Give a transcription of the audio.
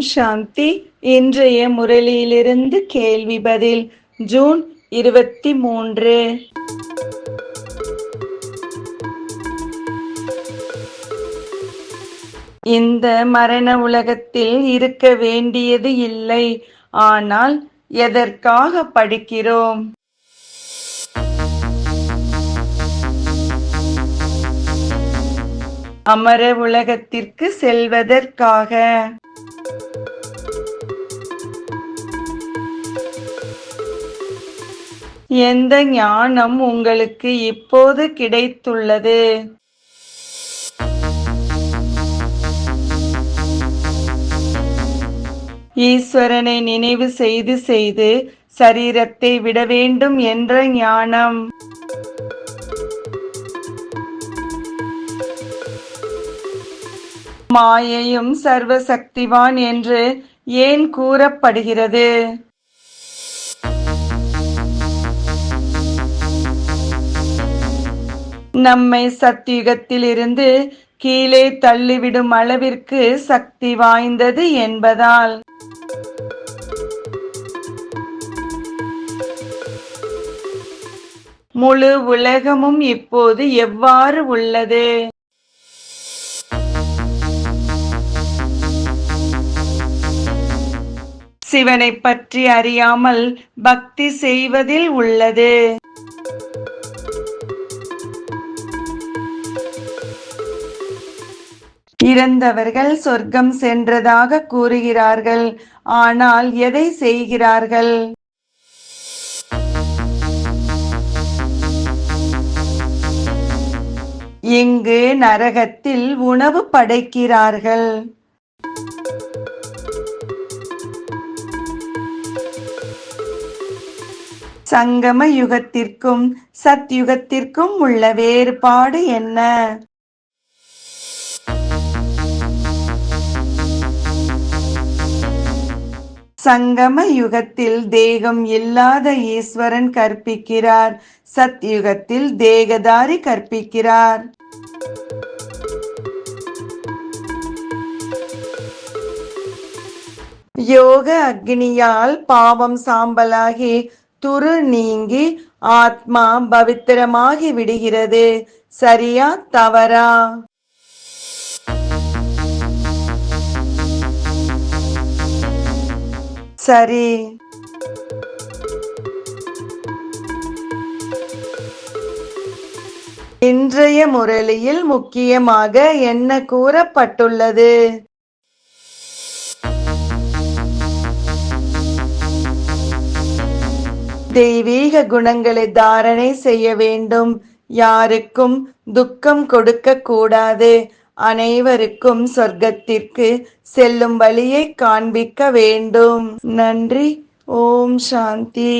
சாந்தி. இன்றைய முரளியிலிருந்து கேள்வி பதில் ஜூன் இருபத்தி மூன்று. இந்த மரண உலகத்தில் இருக்க வேண்டியது இல்லை ஆனால் எதற்காக படிக்கிறோம்? அமர உலகத்திற்கு செல்வதற்காக. எந்த ஞானம் உங்களுக்கு இப்போது கிடைத்துள்ளது? ஈஸ்வரனை நினைவு செய்து செய்து சரீரத்தை விட வேண்டும் என்ற ஞானம். மாயையும் சர்வசக்திவான் என்று ஏன் கூறப்படுகிறது? நம்மை சத்தியுகத்தில் இருந்து கீழே தள்ளிவிடும் அளவிற்கு சக்தி வாய்ந்தது என்பதால். முழு உலகமும் இப்போது எவ்வாறு உள்ளது? சிவனை பற்றி அறியாமல் பக்தி செய்வதில் உள்ளது. இறந்தவர்கள் சொர்க்கம் சென்றதாக கூறுகிறார்கள். ஆனால் எதை செய்கிறார்கள்? இங்கு நரகத்தில் உணவு படைக்கிறார்கள். சங்கம யுகத்திற்கும் சத்யுகத்திற்கும் உள்ள வேறுபாடு என்ன? சங்கம யுகத்தில் தேகம் இல்லாத ஈஸ்வரன் கற்பிக்கிறார். சத்யுகத்தில் தேகதாரி கற்பிக்கிறார். யோக அக்னியால் பாவம் சாம்பலாகி துரு நீங்கி ஆத்மா பவித்திரமாகி விடுகிறது. சரியா தவறா? சரி. இன்றைய முரளியில் முக்கியமாக என்ன கூறப்பட்டுள்ளது? தெய்வீக குணங்களை தாரணை செய்ய வேண்டும். யாருக்கும் துக்கம் கொடுக்க கூடாது. அனைவருக்கும் சொர்க்கத்திற்கு செல்லும் வழியை காண்பிக்க வேண்டும். நன்றி. ஓம் சாந்தி.